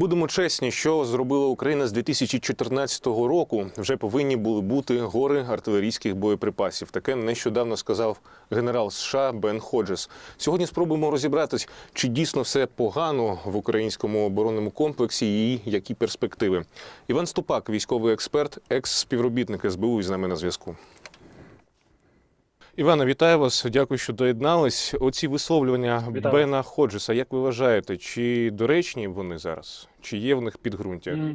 Будемо чесні, що зробила Україна з 2014 року. Вже повинні були бути гори артилерійських боєприпасів. Таке нещодавно сказав генерал США Бен Ходжес. Сьогодні спробуємо розібратись, чи дійсно все погано в українському оборонному комплексі і які перспективи. Іван Ступак, військовий експерт, екс-співробітник СБУ, з нами на зв'язку. Івана, вітаю вас. Дякую, що доєднались. Оці висловлювання Вітаю. Бена Ходжеса, як ви вважаєте, чи доречні вони зараз? Чи є в них підґрунтя?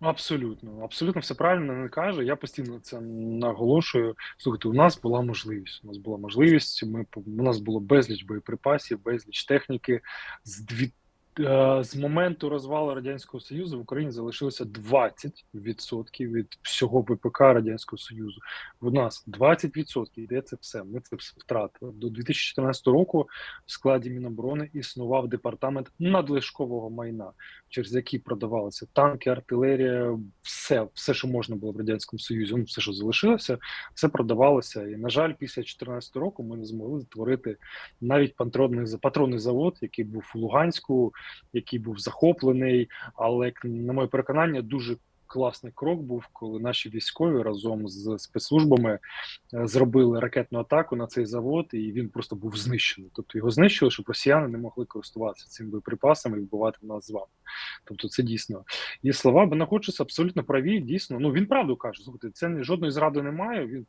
Абсолютно, абсолютно все правильно не каже. Я постійно це наголошую. Слухайте, у нас була можливість. У нас була можливість. Ми у нас було безліч боєприпасів, безліч техніки. З дві е, з моменту розвалу радянського союзу в Україні залишилося 20% від всього ВПК радянського союзу. У нас 20% йде це все. Ми це все втратили. До 2014 року в складі Міноборони існував департамент надлишкового майна через які продавалися танки, артилерія, все, все, що можна було в радянському союзі, ну все, що залишилося, все продавалося. І на жаль, після 2014 року ми не змогли створити навіть патронний патронний завод, який був у Луганську, який був захоплений. Але на моє переконання, дуже класний крок був, коли наші військові разом з спецслужбами е, зробили ракетну атаку на цей завод, і він просто був знищений. Тобто його знищили, щоб росіяни не могли користуватися цими боєприпасами і вбивати нас з вами. Тобто, це дійсно і слова Бенаходжеса абсолютно праві. Дійсно, ну він правду каже. Слухайте, це жодної зради немає. Він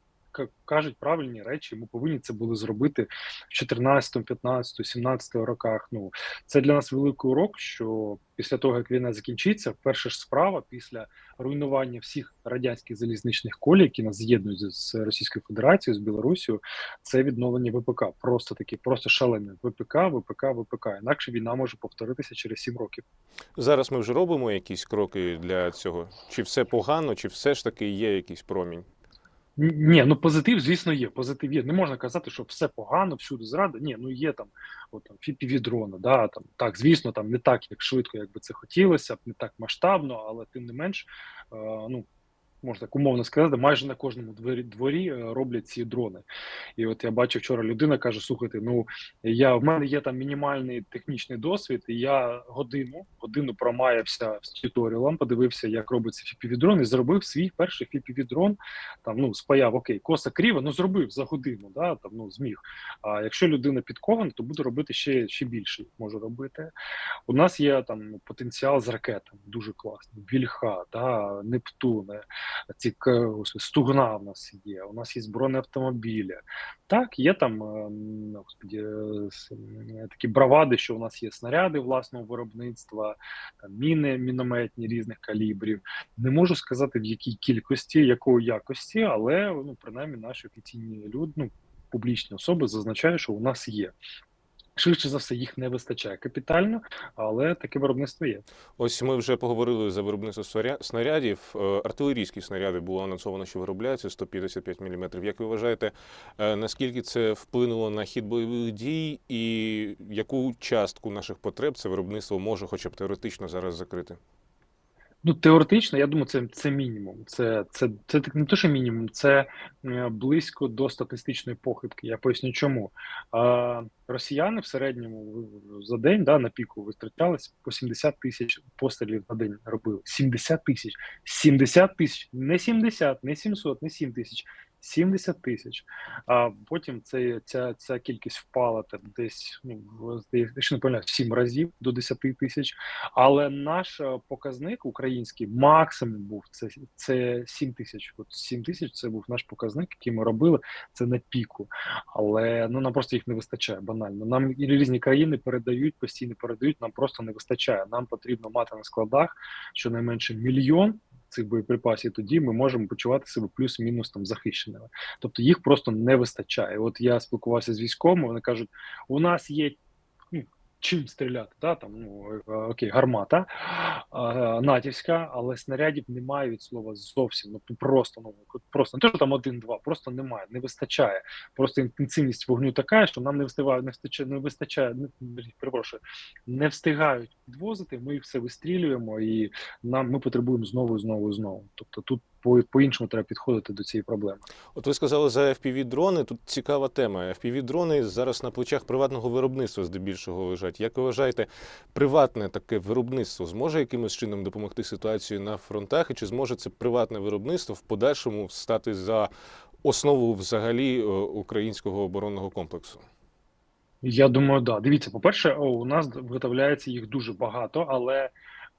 кажуть правильні речі. Ми повинні це були зробити в 14, 15, 17 роках. Ну це для нас великий урок. Що після того як війна закінчиться, перша ж справа після руйнування всіх радянських залізничних колій, які нас з'єднують з- Російською Федерацією, з Білорусією, це відновлення ВПК. Просто такі, просто шалене ВПК, ВПК, ВПК. Інакше війна може повторитися через 7 років. Зараз ми вже робимо якісь кроки для цього? Чи все погано, чи все ж таки є якийсь промінь? Ні, ну позитив, звісно, є. Позитив є. Не можна казати, що все погано, всюди зрада. Ні, ну є там, от там FPV-дрони, да, там так, звісно, там не так, як швидко, як би це хотілося не так масштабно, але тим не менш, е, ну можна так умовно сказати, майже на кожному дворі дворі е, роблять ці дрони. І от я бачив вчора людина каже: слухайте, ну я в мене є там мінімальний технічний досвід, і я годину годину промаявся з тюторіалом, подивився, як робиться FPV-дрон, і зробив свій перший FPV-дрон. Там ну спаяв окей, коса кріво, ну зробив за годину, да там ну зміг. А якщо людина підкована, то буде робити ще ще більше може робити. У нас є там потенціал з ракетами, дуже класний. Вільха, да, Нептуни, ці стугна в нас є. У нас є бронеавтомобілі. Так, є там е, ну, господі, такі бравади, що у нас є снаряди власного виробництва, там, міни мінометні різних калібрів. Не можу сказати в якій кількості, якої якості, але ну принаймні наші офіційні люди, ну публічні особи зазначають, що у нас є. Швидше за все, їх не вистачає капітально, але таке виробництво є. Ось ми вже поговорили за виробництво снарядів. Е, Артилерійські снаряди було анонсовано, що виробляються 155 мм. Як ви вважаєте, е, наскільки це вплинуло на хід бойових дій, і яку частку наших потреб це виробництво може, хоча б теоретично зараз закрити? Ну, теоретично, я думаю, це, це мінімум. Це, це, це не то, що мінімум, це е, близько до статистичної похибки. Я поясню, чому. А, росіяни в середньому за день да, на піку витрачалися по 70 тисяч пострілів на день робили. 70 тисяч. 70 тисяч. Не 70, не 700, не 7 тисяч. 70 тисяч. А потім це, ця, ця кількість впала там десь, ну, здається, не в 7 разів до 10 тисяч. Але наш е, показник український максимум був це, це 7 тисяч. От 7 тисяч це був наш показник, який ми робили. Це на піку. Але ну нам просто їх не вистачає банально. Нам і різні країни передають, постійно передають. Нам просто не вистачає. Нам потрібно мати на складах щонайменше мільйон. Цих боєприпасів тоді ми можемо почувати себе плюс-мінус там захищеними. Тобто їх просто не вистачає. От я спілкувався з військовими. Вони кажуть: у нас є ну, чим стріляти, да, там, ну, е, окей, гармата е, натівська, але снарядів немає від слова зовсім. Ну, просто, ну, просто не те, що там один-два, просто немає, не вистачає. Просто інтенсивність вогню така, що нам не встигає, не вистачає, не вистачає, не, перепрошую, не встигають підвозити, ми їх все вистрілюємо, і нам ми потребуємо знову, знову, знову. Тобто тут по по-іншому треба підходити до цієї проблеми. От ви сказали за FPV-дрони. Тут цікава тема. FPV-дрони зараз на плечах приватного виробництва здебільшого лежать. Як ви вважаєте, приватне таке виробництво зможе якимось чином допомогти ситуації на фронтах? І чи зможе це приватне виробництво в подальшому стати за основу взагалі е, українського оборонного комплексу? Я думаю, да. Дивіться, по-перше, у нас виготовляється їх дуже багато, але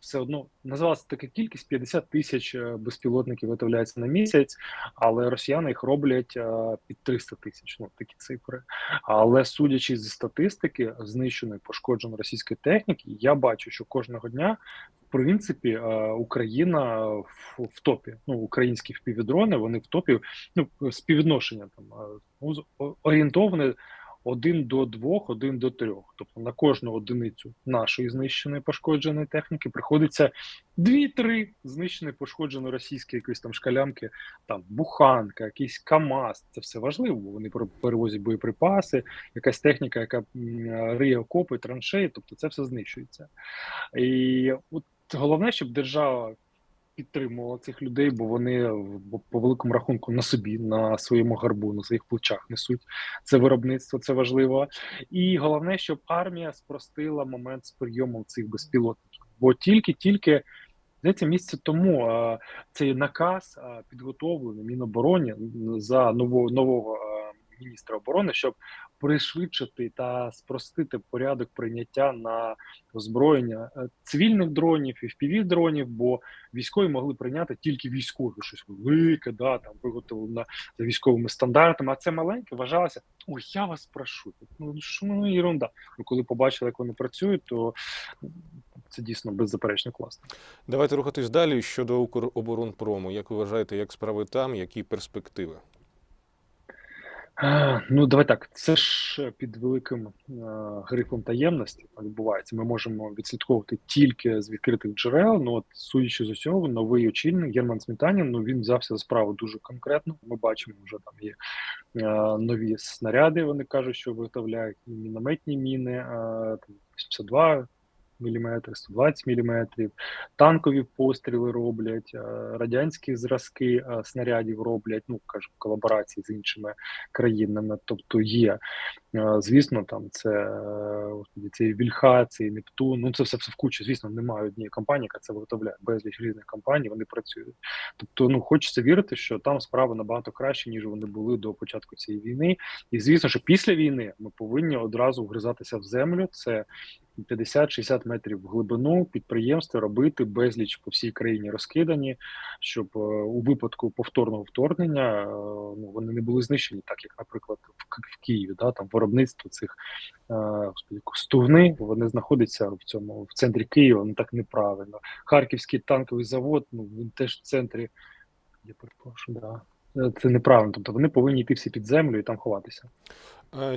все одно назвалася така кількість: 50 тисяч е, безпілотників виготовляється на місяць, але росіяни їх роблять е, під 300 тисяч. Ну такі цифри. Але судячи зі статистики, знищеної пошкодженої російської техніки, я бачу, що кожного дня. В принципі, е, Україна в топі. Ну українські впівдрони, вони в топі. Ну співвідношення там ну, орієнтоване один до 2, 1 до трьох. Тобто на кожну одиницю нашої знищеної пошкодженої техніки приходиться 2-3 знищені пошкоджені російські якісь там шкалянки, там буханка, якийсь КАМАЗ. Це все важливо, бо вони перевозять боєприпаси, якась техніка, яка риє окопи, траншеї, тобто це все знищується. І от головне, щоб держава підтримувала цих людей, бо вони по великому рахунку на собі, на своєму гарбу, на своїх плечах несуть це виробництво, це важливо. І головне, щоб армія спростила момент з прийомом цих безпілотників, бо тільки-тільки. Здається, місяця тому а, цей наказ а, підготовлений Мінобороні за нового нового міністра оборони, щоб пришвидшити та спростити порядок прийняття на озброєння е, цивільних дронів і впівів дронів, бо військові могли прийняти тільки військові щось велике, да там виготовлено за військовими стандартами. А це маленьке вважалося. Ой, я вас прошу. Ну що ну ерунда. Ну коли побачили, як вони працюють, то це дійсно беззаперечно класно. Давайте рухатись далі щодо Укроборонпрому. Як ви вважаєте, як справи там, які перспективи? Ну, давай так. Це ж під великим е, грифом таємності відбувається. Ми можемо відслідковувати тільки з відкритих джерел. Ну от судячи з усього, новий очільник Герман Сметанін, Ну він взявся за справу дуже конкретно. Ми бачимо, вже там є е, нові снаряди. Вони кажуть, що виготовляють мінометні міни, е, там 82 мм, 120 мм, танкові постріли роблять, е, радянські зразки е, снарядів роблять, ну кажу, колаборації з іншими країнами. Тобто є, е, звісно, там це ці Вільха, це Нептун. Ну це все все в кучі. Звісно, немає однієї компанії, яка це виготовляє. Безліч різних компаній, вони працюють. Тобто, ну хочеться вірити, що там справи набагато краще, ніж вони були до початку цієї війни. І звісно, що після війни ми повинні одразу вгризатися в землю. Це 50-60 метрів в глибину підприємства робити безліч по всій країні розкидані, щоб е, у випадку повторного вторгнення е, ну вони не були знищені, так як, наприклад, в, Києві, да там виробництво цих е, господи, стугни вони знаходяться в цьому в центрі Києва. Ну так неправильно. Харківський танковий завод. Ну він теж в центрі. Я перепрошую, да. Це неправильно, тобто вони повинні йти всі під землю і там ховатися.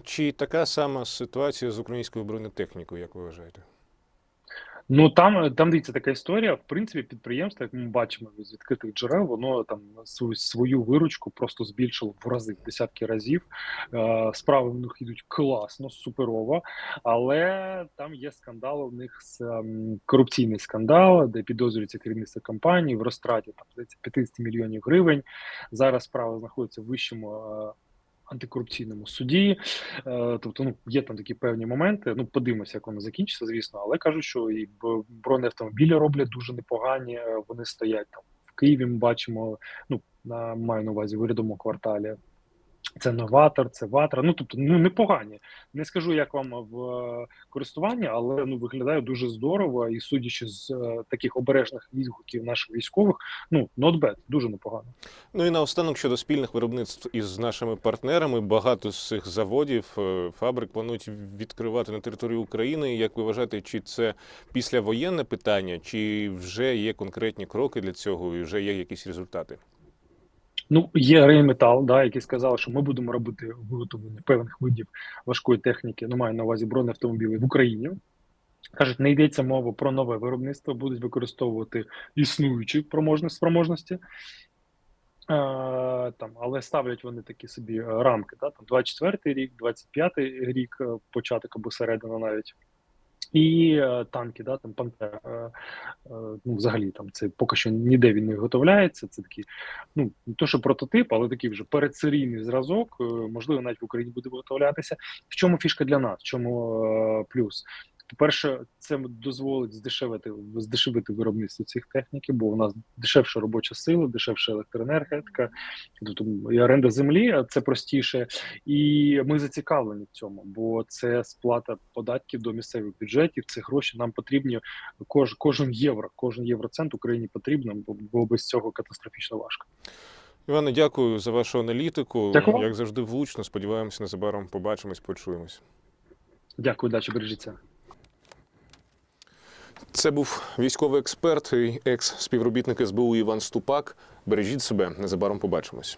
Чи така сама ситуація з українською бронетехнікою, як ви вважаєте? Ну там там дивіться така історія. В принципі, підприємство, як ми бачимо з відкритих джерел, воно там свою свою виручку просто збільшило в рази в десятки разів. Е, Справи в них йдуть класно, суперово, але там є скандал у них з ем, корупційний скандал, де підозрюється керівництво компанії в розтраті там здається 50 мільйонів гривень. Зараз справа знаходиться в вищому. Антикорупційному суді. Е, тобто, ну є там такі певні моменти. Ну, подивимося, як воно закінчиться, звісно, але кажуть, що і бронеавтомобілі роблять дуже непогані. Е, вони стоять там в Києві. Ми бачимо. Ну на маю на увазі в урядовому кварталі. Це новатор, це ватра. Ну тобто, ну непогані. Не скажу, як вам в е, користуванні, але ну виглядає дуже здорово. І судячи з е, таких обережних відгуків наших військових, ну not bad, дуже непогано. Ну і наостанок щодо спільних виробництв із нашими партнерами. Багато з цих заводів е, фабрик планують відкривати на території України. Як ви вважаєте, чи це післявоєнне питання, чи вже є конкретні кроки для цього, і вже є якісь результати? Ну, є Рейметал, да, які сказали, що ми будемо робити виготовлення певних видів важкої техніки, ну маю на увазі бронеавтомобілів в Україні. Кажуть, не йдеться мова про нове виробництво, будуть використовувати існуючі спроможності. А, там, Але ставлять вони такі собі рамки. Да, там 24-й рік, 25-й рік, початок або середина навіть. І е, танки, да, там Пантера, е, е, ну, взагалі там це поки що ніде він не виготовляється. Це такий, ну не то, що прототип, але такий вже передсерійний зразок. е, можливо, навіть в Україні буде виготовлятися. В чому фішка для нас? В чому е, плюс? По-перше, це дозволить здешевити здешевити виробництво цих техніки, бо у нас дешевша робоча сила, дешевша електроенергетика, тобто і оренда землі, це простіше. І ми зацікавлені в цьому, бо це сплата податків до місцевих бюджетів. Це гроші нам потрібні. Кож, кожен євро, кожен євроцент Україні потрібен, бо, без цього катастрофічно важко. Іване, дякую за вашу аналітику. Дякую. Як завжди, влучно. Сподіваємося, незабаром побачимось, почуємось. Дякую, дачі бережіться. Це був військовий експерт і екс-співробітник СБУ Іван Ступак. Бережіть себе, незабаром побачимось.